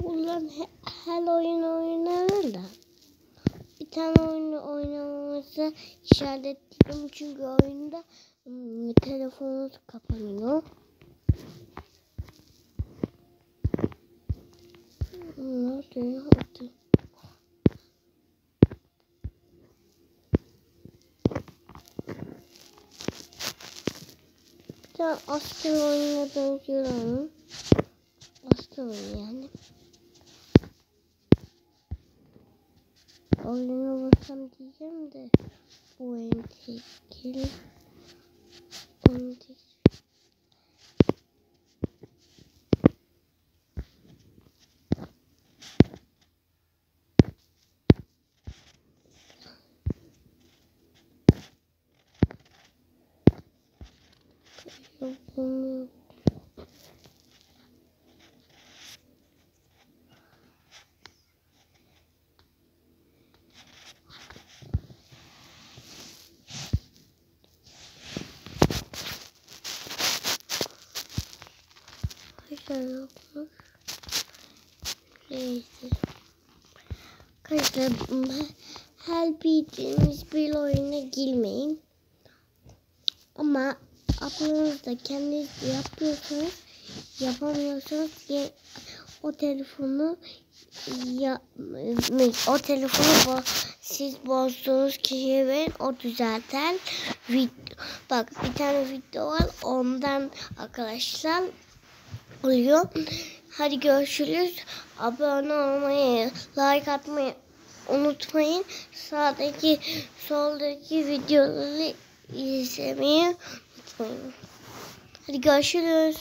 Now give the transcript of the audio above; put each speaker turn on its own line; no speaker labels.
He- her oyun oynanır da. Bir tane oyunu oynamamızı işaretledim çünkü oyunda ım, telefonumuz kapanıyor. Nasıl yaptı? Bir tane asker oyununa benziyor onun. Yani. avluya vursam diyeceğim de bu oyun tehlikeli. Onu diyeceğim. Thank you. Arkadaşlar yokmuş. Neyse. Arkadaşlar her bildiğiniz bir oyuna girmeyin. Ama ablanız kendiniz yapıyorsanız yapamıyorsanız ya- o telefonu ya o telefonu bo siz bozduğunuz kişiye verin o düzelter. Vid bak bir tane video var ondan arkadaşlar oluyor. Hadi görüşürüz. Abone olmayı, like atmayı unutmayın. Sağdaki, soldaki videoları izlemeyi unutmayın. Hadi görüşürüz.